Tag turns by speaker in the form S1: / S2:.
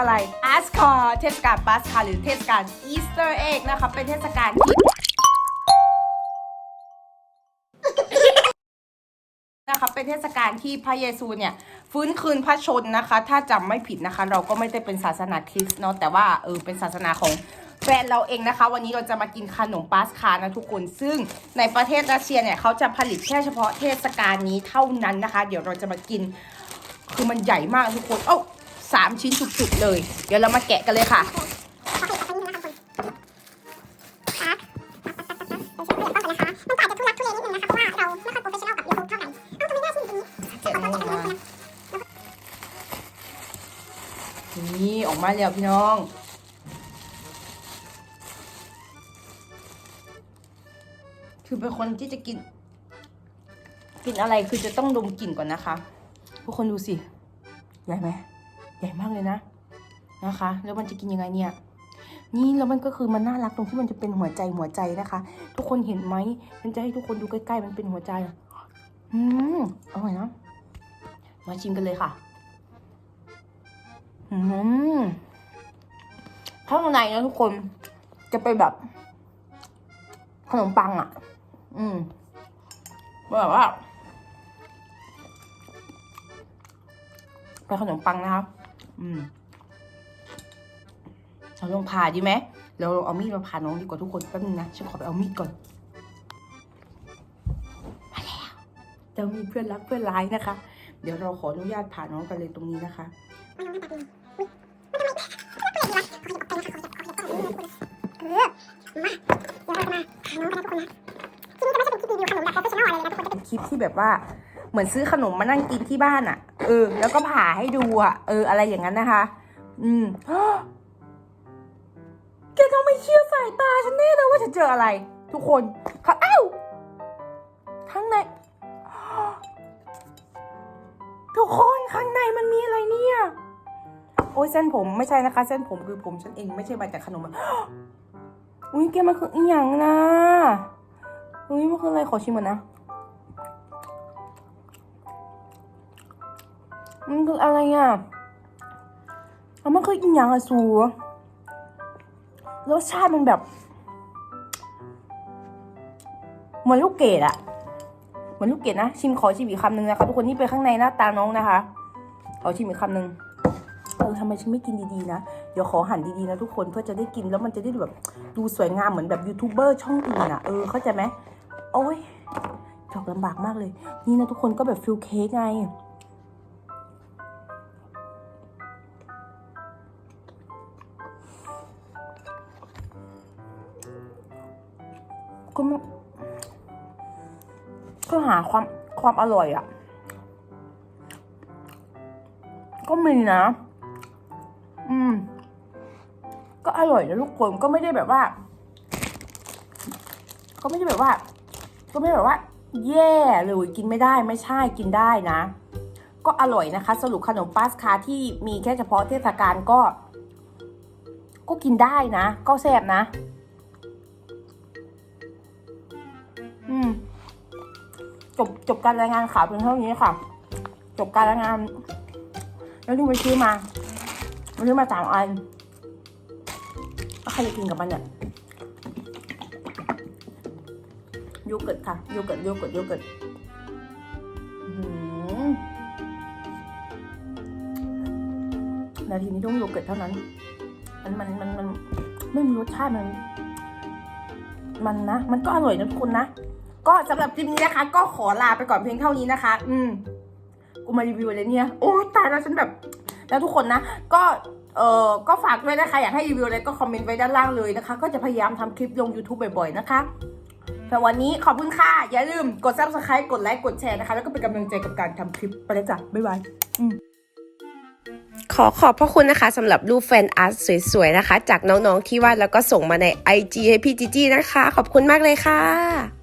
S1: อะไรปาสคาเทศกาลปาสคาหรือเทศกาลอีสเตอร์เอ็กนะคะ เป็นเทศกาลที่นะคะเป็นเทศกาลที่พระเยซูเนี่ยฟื้นคืนพระชนนะคะ ถ้าจำไม่ผิดนะคะ เราก็ไม่ได้เป็นศาสนาคริสต์เนาะแต่ว่าเออเป็นศาสนาของแฟนเราเองนะคะ วันนี้เราจะมากินขนมปาสคานะทุกคน ซึ่งในประเทศรัสเซียเนี่ยเขาจะผลิตแค่เฉพาะเทศกาลนี้เท่านั้นนะคะ เดี๋ยวเราจะมากินคือมันใหญ่มากทุกคน เอ้า สามชิ้นจุกๆเลย เดี๋ยวเรามาแกะกันเลยค่ะนี่ออกมาแล้วพี่น้อง คือเป็นคนที่จะกิน กินอะไรคือจะต้องดมกลิ่นก่อนนะคะทุกคนดูสิใหญ่ไหม ใหญ่มากเลยนะนะคะ แล้วมันจะกินยังไงเนี่ย นี่แล้วมันก็คือมันน่ารักตรงที่มันจะเป็นหัวใจหัวใจนะคะ ทุกคนเห็นไหมฉันจะให้ทุกคนดูใกล้ๆ มันเป็นหัวใจอืมอร่อยนะมาชิมกันเลยค่ะอืมข้างในนะทุกคนจะเป็นแบบ ขนมปังอะ อืมแบบว่าเป็นขนมปังนะครับ อืมเราลองผ่าดีไหมเราลองเอามีดมาผ่าน้องดีกว่าทุกคนแป๊บนึงนะฉันขอไปเอามีดก่อนมาแล้วเจะมีเพื่อนรักเพื่อนร้ายนะคะ เดี๋ยวเราขออนุญาตผ่าน้องกันเลยตรงนี้นะคะเป็นคลิปที่แบบว่า เหมือนซื้อขนมมานั่งกินที่บ้านอะ่ะ เออ แล้วก็ผ่าให้ดูอะ่ะ เออ อะไรอย่างนั้นนะคะ อืมแกต้องไม่เชื่อสายตาฉันแน่เลยว่าจะเจออะไร ทุกคนเขาอ้าวข้างในทุกคนข้างในมันมีอะไรเนี่ย โอ้ยเส้นผมไม่ใช่นะคะ เส้นผมคือผมฉันเองไม่ใช่มาจากขนมอะอุ้ยแกมันคืออีหยังนะอุ้ยมันคืออะไรขอชิมก่อนนะ มันคืออะไรอะแล้วมันคืออีหยังอะสูรสชาติมันแบบเหมือนลูกเกดอะเหมือนลูกเกดนะ ชิมขอชิมอีกคำหนึ่งนะคะทุกคนที่ไปข้างในหน้าตาน้องนะคะ ขอชิมอีกคำหนึ่งเออทำไมฉันไม่กินดีๆนะ เดี๋ยวขอหั่นดีๆนะทุกคนเพื่อจะได้กินแล้วมันจะได้แบบดูสวยงามเหมือนแบบยูทูบเบอร์ช่องอื่นอะเออเข้าใจไหมโอ้ยจอกลำบากมากเลย นี่นะทุกคนก็แบบฟิลเค้กไง ก็ไม่ก็หาความความอร่อยอะ่ะ ก็มีนะ อืม ก็อร่อยนะทุกคนก็ไม่ได้แบบว่า ก็ไม่ได้แบบว่า ก็ไม่ได้แบบว่า แย่เลยกินไม่ได้ไม่ใช่กินได้นะ ก็อร่อยนะคะ สรุปขนมปาสคาที่มีแค่เฉพาะเทศกาลก็ ก็กินได้นะ ก็แซ่บนะ จบจบการรายงานข่าวเพียงเท่านี้ค่ะ จบการรายงาน แล้วดูไปซื้อมาไปซื้อมาสามอันใครจะกินกับมันเนี่ยโยเกิร์ตค่ะโยเกิร์ตโยเกิร์ตโยเกิร์ตหือนาทีนี้ต้องโยเกิร์ตเท่านั้น มันมันมันมันไม่มีรสชาติมัน มันนะ มันก็อร่อยนะทุกคนนะ ก็สำหรับคลิปนี้นะคะ ก็ขอลาไปก่อนเพียงเท่านี้นะคะ อืมกูมารีวิวอะไรเนี่ย โอ้ตายแล้วฉันแบบ แล้วทุกคนนะ ก็เออก็ฝากด้วยนะคะ อยากให้รีวิวอะไรก็คอมเมนต์ไว้ด้านล่างเลยนะคะ ก็จะพยายามทำคลิปลง YouTube บ่อยๆนะคะแต่วันนี้ขอบคุณค่ะ อย่าลืมกด subscribe กดไลค์ กดแชร์นะคะ แล้วก็เป็นกำลังใจกับการทำคลิปไปเลยจ้ะ บ๊ายบาย
S2: ขอขอบพระคุณนะคะสำหรับรูปแฟนอาร์ตสวยๆนะคะ จากน้องๆที่วาดแล้วก็ส่งมาใน IG ให้พี่จีจี้นะคะ ขอบคุณมากเลยค่ะ